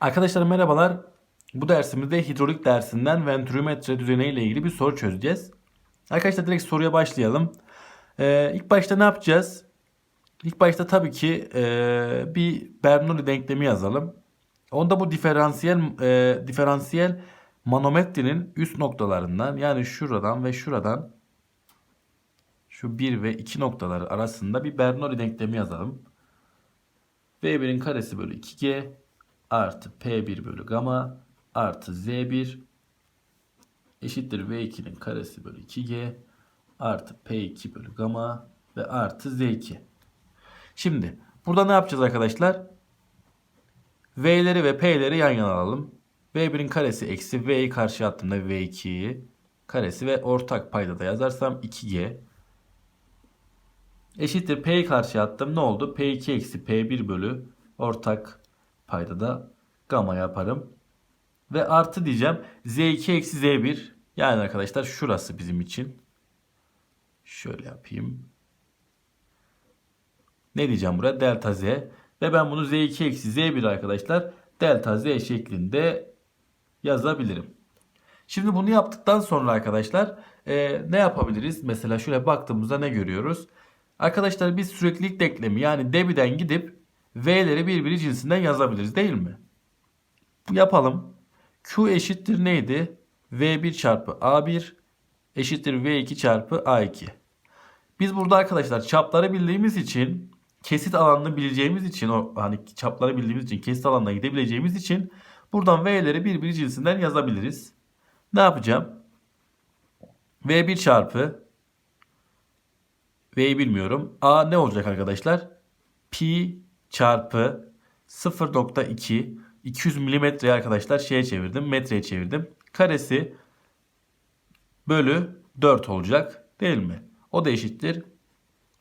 Arkadaşlar merhabalar. Bu dersimizde hidrolik dersinden ventrimetre düzeni ile ilgili bir soru çözeceğiz. Arkadaşlar direkt soruya başlayalım. Ee, ilk başta ne yapacağız? İlk başta tabii ki e, bir Bernoulli denklemi yazalım. Onda bu diferansiyel e, diferansiyel manometrenin üst noktalarından yani şuradan ve şuradan şu 1 ve 2 noktaları arasında bir Bernoulli denklemi yazalım. V1'in karesi bölü 2G artı P1 bölü gamma artı Z1 eşittir V2'nin karesi bölü 2G artı P2 bölü gamma ve artı Z2. Şimdi burada ne yapacağız arkadaşlar? V'leri ve P'leri yan yana alalım. V1'in karesi eksi V'yi karşı attığımda V2'yi karesi ve ortak payda da yazarsam 2G eşittir P'yi karşı attım. Ne oldu? P2 eksi P1 bölü ortak payda da gamma yaparım. Ve artı diyeceğim. Z2 eksi Z1 yani arkadaşlar şurası bizim için. Şöyle yapayım. Ne diyeceğim buraya? Delta Z. Ve ben bunu Z2 eksi Z1 arkadaşlar delta Z şeklinde yazabilirim. Şimdi bunu yaptıktan sonra arkadaşlar e, ne yapabiliriz? Mesela şöyle baktığımızda ne görüyoruz? Arkadaşlar biz süreklilik denklemi yani debiden gidip V'leri birbiri cinsinden yazabiliriz değil mi? Yapalım. Q eşittir neydi? V1 çarpı A1 eşittir V2 çarpı A2. Biz burada arkadaşlar çapları bildiğimiz için kesit alanını bileceğimiz için o hani çapları bildiğimiz için kesit alanına gidebileceğimiz için buradan V'leri birbiri cinsinden yazabiliriz. Ne yapacağım? V1 çarpı V'yi bilmiyorum. A ne olacak arkadaşlar? Pi çarpı 0.2 200 milimetre arkadaşlar şeye çevirdim. Metreye çevirdim. Karesi bölü 4 olacak. Değil mi? O da eşittir.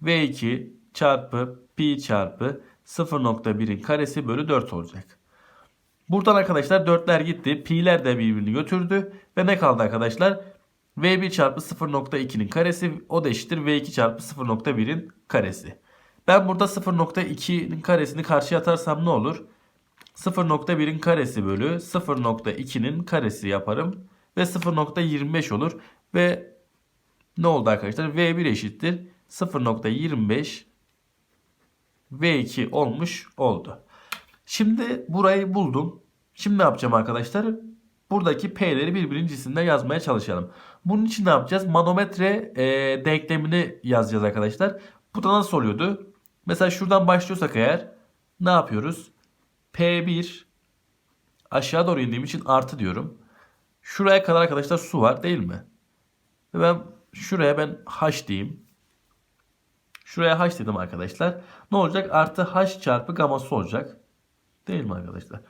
V2 çarpı pi çarpı 0.1'in karesi bölü 4 olacak. Buradan arkadaşlar 4'ler gitti. Pi'ler de birbirini götürdü. Ve ne kaldı arkadaşlar? V1 çarpı 0.2'nin karesi o da eşittir V2 çarpı 0.1'in karesi. Ben burada 0.2'nin karesini karşıya atarsam ne olur? 0.1'in karesi bölü 0.2'nin karesi yaparım. Ve 0.25 olur. Ve ne oldu arkadaşlar? V1 eşittir 0.25 V2 olmuş oldu. Şimdi burayı buldum. Şimdi ne yapacağım arkadaşlar? Buradaki P'leri birbirinin cinsinden yazmaya çalışalım. Bunun için ne yapacağız? Manometre e, denklemini yazacağız arkadaşlar. Bu da nasıl oluyordu? Mesela şuradan başlıyorsak eğer ne yapıyoruz? P1 aşağı doğru indiğim için artı diyorum. Şuraya kadar arkadaşlar su var değil mi? Ve ben şuraya ben H diyeyim. Şuraya H dedim arkadaşlar. Ne olacak? Artı H çarpı gamma su olacak. Değil mi arkadaşlar?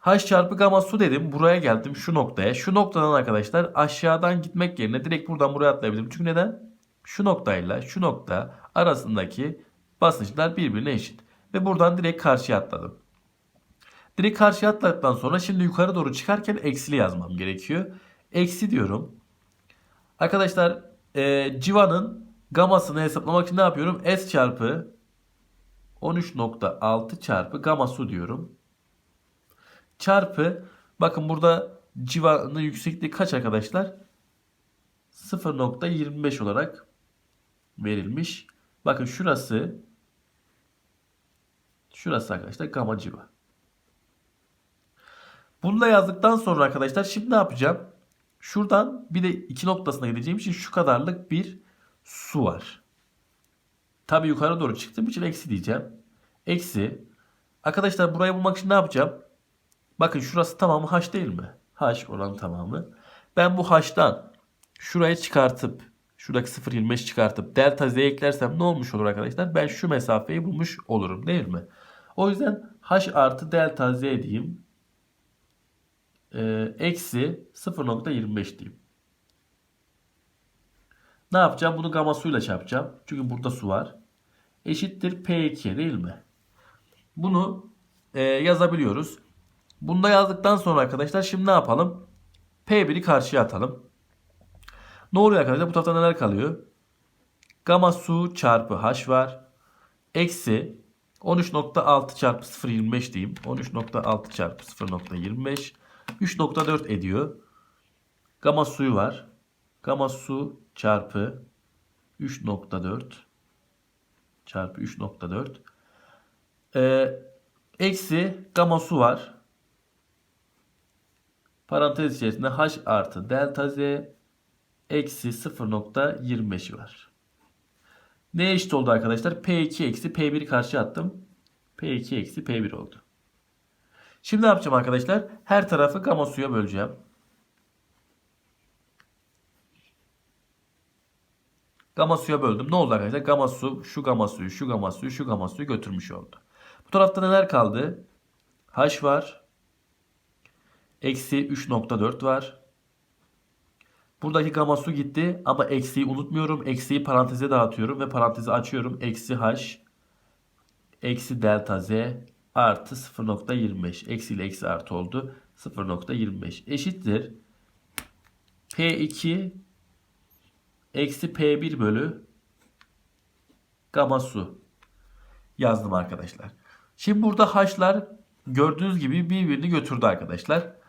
H çarpı gamma su dedim. Buraya geldim şu noktaya. Şu noktadan arkadaşlar aşağıdan gitmek yerine direkt buradan buraya atlayabilirim. Çünkü neden? Şu noktayla şu nokta arasındaki basınçlar birbirine eşit. Ve buradan direkt karşıya atladım. Direkt karşıya atladıktan sonra şimdi yukarı doğru çıkarken eksili yazmam gerekiyor. Eksi diyorum. Arkadaşlar e, civanın gamasını hesaplamak için ne yapıyorum? S çarpı 13.6 çarpı gamma su diyorum. Çarpı bakın burada civanın yüksekliği kaç arkadaşlar? 0.25 olarak verilmiş. Bakın şurası şurası arkadaşlar gamma. Bunu da yazdıktan sonra arkadaşlar şimdi ne yapacağım? Şuradan bir de iki noktasına gideceğim için şu kadarlık bir su var. Tabi yukarı doğru çıktığım için eksi diyeceğim. Eksi. Arkadaşlar burayı bulmak için ne yapacağım? Bakın şurası tamamı h değil mi? h olan tamamı. Ben bu h'tan şuraya çıkartıp şuradaki 0.25 çıkartıp delta z eklersem ne olmuş olur arkadaşlar? Ben şu mesafeyi bulmuş olurum değil mi? O yüzden h artı delta z diyeyim. Ee, eksi 0.25 diyeyim. Ne yapacağım? Bunu gamma suyla çarpacağım. Çünkü burada su var. Eşittir P2 değil mi? Bunu e, yazabiliyoruz. Bunu da yazdıktan sonra arkadaşlar şimdi ne yapalım? P1'i karşıya atalım. Ne oluyor arkadaşlar? Bu tarafta neler kalıyor? Gamma su çarpı H var. Eksi 13.6 çarpı 0.25 diyeyim. 13.6 çarpı 0.25 3.4 ediyor. Gama suyu var. Gama su çarpı 3.4 çarpı 3.4 ee, eksi gama su var. Parantez içerisinde h artı delta z eksi 0.25 var. Ne eşit oldu arkadaşlar? P2 eksi P1'i karşı attım. P2 eksi P1 oldu. Şimdi ne yapacağım arkadaşlar? Her tarafı gama suya böleceğim. Gama suya böldüm. Ne oldu arkadaşlar? Gama su, şu gama suyu, şu gama suyu, şu gama suyu götürmüş oldu. Bu tarafta neler kaldı? H var. Eksi 3.4 var. Buradaki gama su gitti ama eksiyi unutmuyorum. Eksiyi paranteze dağıtıyorum ve parantezi açıyorum. Eksi H eksi delta Z artı 0.25. Eksi ile eksi artı oldu. 0.25 eşittir. P2 eksi P1 bölü gama su yazdım arkadaşlar. Şimdi burada H'lar gördüğünüz gibi birbirini götürdü arkadaşlar.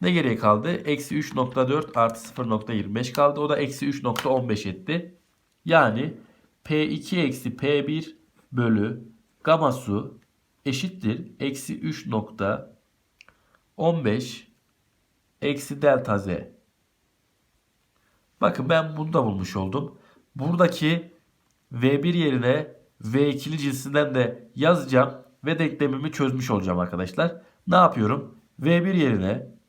Ne geriye kaldı? Eksi 3.4 artı 0.25 kaldı. O da eksi 3.15 etti. Yani P2 eksi P1 bölü gamma su eşittir. Eksi 3.15 eksi delta z. Bakın ben bunu da bulmuş oldum. Buradaki V1 yerine V2'li cinsinden de yazacağım ve denklemimi çözmüş olacağım arkadaşlar. Ne yapıyorum? V1 yerine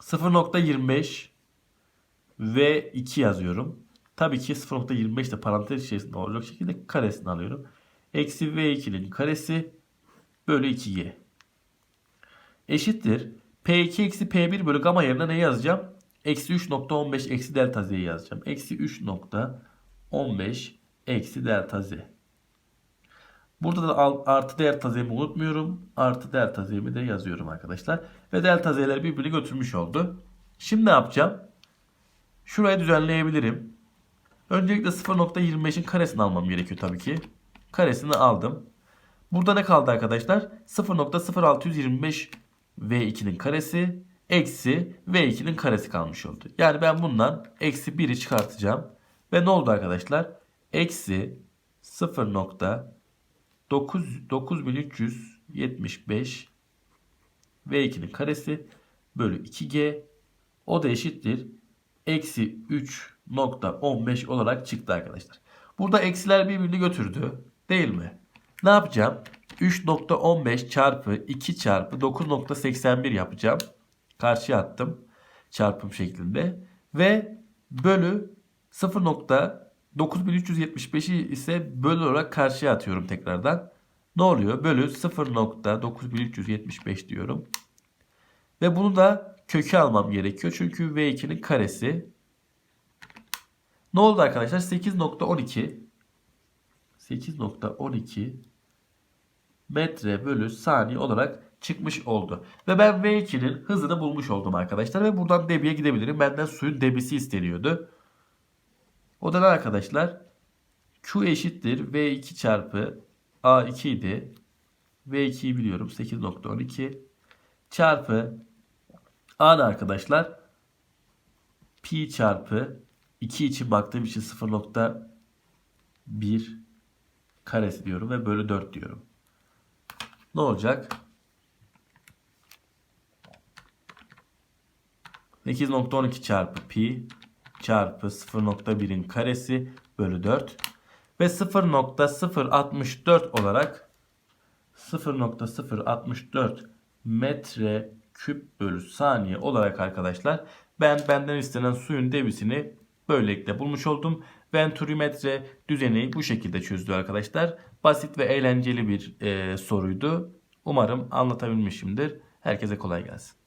0.25 ve 2 yazıyorum. Tabii ki 0.25 de parantez içerisinde olacak şekilde karesini alıyorum. Eksi V2'nin karesi bölü 2G. Eşittir. P2 eksi P1 bölü gamma yerine ne yazacağım? Eksi 3.15 eksi delta Z'yi yazacağım. Eksi 3.15 eksi delta Z. Burada da artı delta z'mi unutmuyorum. Artı delta z'mi de yazıyorum arkadaşlar. Ve delta z'ler birbirini götürmüş oldu. Şimdi ne yapacağım? Şurayı düzenleyebilirim. Öncelikle 0.25'in karesini almam gerekiyor tabii ki. Karesini aldım. Burada ne kaldı arkadaşlar? 0.0625 V2'nin karesi eksi V2'nin karesi kalmış oldu. Yani ben bundan eksi 1'i çıkartacağım. Ve ne oldu arkadaşlar? Eksi 0. 9, 9375 V2'nin karesi bölü 2G o da eşittir. Eksi 3.15 olarak çıktı arkadaşlar. Burada eksiler birbirini götürdü. Değil mi? Ne yapacağım? 3.15 çarpı 2 çarpı 9.81 yapacağım. Karşıya attım. Çarpım şeklinde. Ve bölü 0. 9375'i ise bölü olarak karşıya atıyorum tekrardan. Ne oluyor? Bölü 0.9375 diyorum. Ve bunu da kökü almam gerekiyor. Çünkü V2'nin karesi. Ne oldu arkadaşlar? 8.12 8.12 metre bölü saniye olarak çıkmış oldu. Ve ben V2'nin hızını bulmuş oldum arkadaşlar. Ve buradan debiye gidebilirim. Benden suyun debisi isteniyordu. O da arkadaşlar? Q eşittir V2 çarpı A2 idi. V2'yi biliyorum 8.12 çarpı A ne arkadaşlar? Pi çarpı 2 için baktığım için 0.1 karesi diyorum ve bölü 4 diyorum. Ne olacak? 8.12 çarpı pi çarpı 0.1'in karesi bölü 4 ve 0.064 olarak 0.064 metre küp bölü saniye olarak arkadaşlar ben benden istenen suyun debisini böylelikle bulmuş oldum. Venturimetre düzeni bu şekilde çözdü arkadaşlar. Basit ve eğlenceli bir e, soruydu. Umarım anlatabilmişimdir. Herkese kolay gelsin.